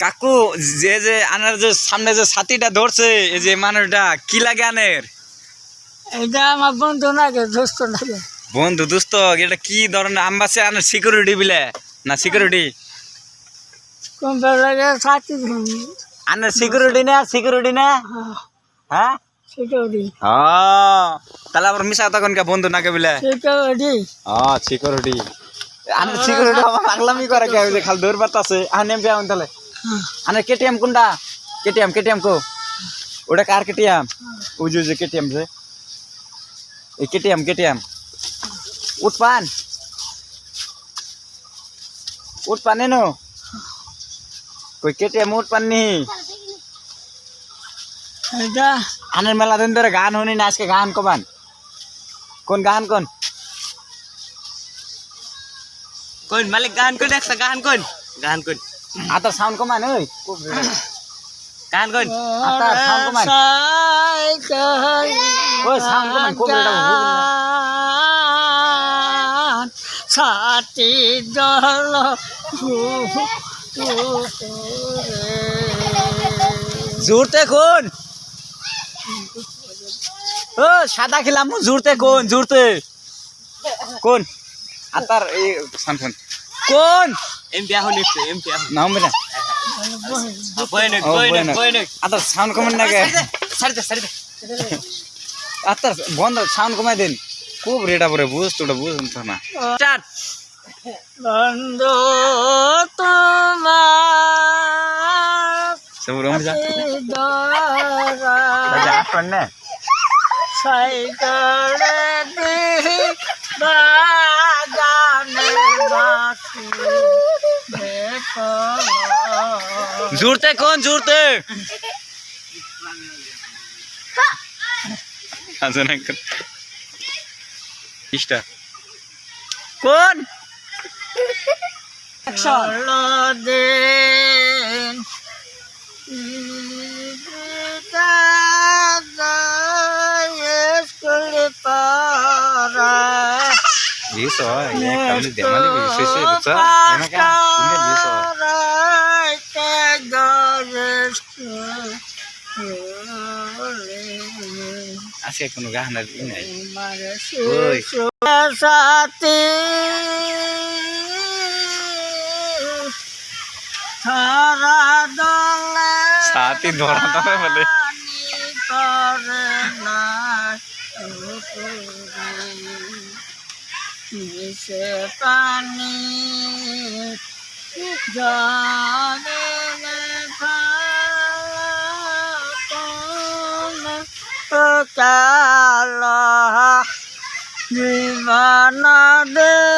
কাকু যে যে আনার যে সামনে যে ছাতিটা ধরছে এই যে মানুষটা কি লাগে আনের? এটা আমার বন্ধু নাগে দোস্ত নাগে বন্ধু দোস্ত এটা কি ধরনের আম্বাসে আনার সিকিউরিটি বিলে? না সিকিউরিটি আনার সিকিউরিটি না সিকিউরিটি না? হ্যাঁ। সিকিউরিটি হ্যাঁ। তাহলে আবার মিশা তখন কে বন্ধু নাকে বিলে? সিকিউরিটি হ্যাঁ সিকিউরিটি আনার সিকিউরিটি আমার পাগলামি করে কে যে খালি দৌড় বাত আছে আর নেম পেয়ে তাহলে। আনার কেটিএম কোনটা? কেটিএম কেটিএম কো। ওটা কার কেটিএম? ওই যে- ওই যে কেটিএম যে। এই কেটিএম কেটিএম। উঠপান উঠপান এনো। কই কেটিএম উঠপান নি? এটা আনের মেলা দিন ধরে গান শুনি না আজকে গান কমান কোন গান কোন? কোন? মালিক গান কোন একটা গান কোন? গান কোন? আতার সাউন্ড কমান ওই? গান কোন? আতার সাউন্ড কমান ওই সাউন্ড কমান কোন সাথী দল জুড়তে কোন? ও সাদা খেলাম জুড়তে কোন? জুড়তে। কোন? আতার এই সান ফোন কোন? এম বিয়া হল একটু এম বিয়া হল নাম বেটা। বই নক ও, বই বই নক নক। বই নক। আতার সাউন্ড কমান না কে? সারি দে সারি দে আতার বন্ধ সাউন্ড কমাই দিন। খুব রেটা পরে বুঝ তোটা বুঝ না। স্টার্ট। বন্ধু তোমার সব রম যা। দরা আসবেন না। সাইকেলে জুড়তে কোন জুড়তে? আজনা কর। ইস্টা। কোন? চলো দিন। Bisa, ya kami dia mana bisa sih bisa. Enak kan? Ini bisa. Asik kono gahana ini. Oi. সাথী সারা দলে Sati dorang tahu boleh. Sati করে না মিশে পানি? জানে কালা জীবন দে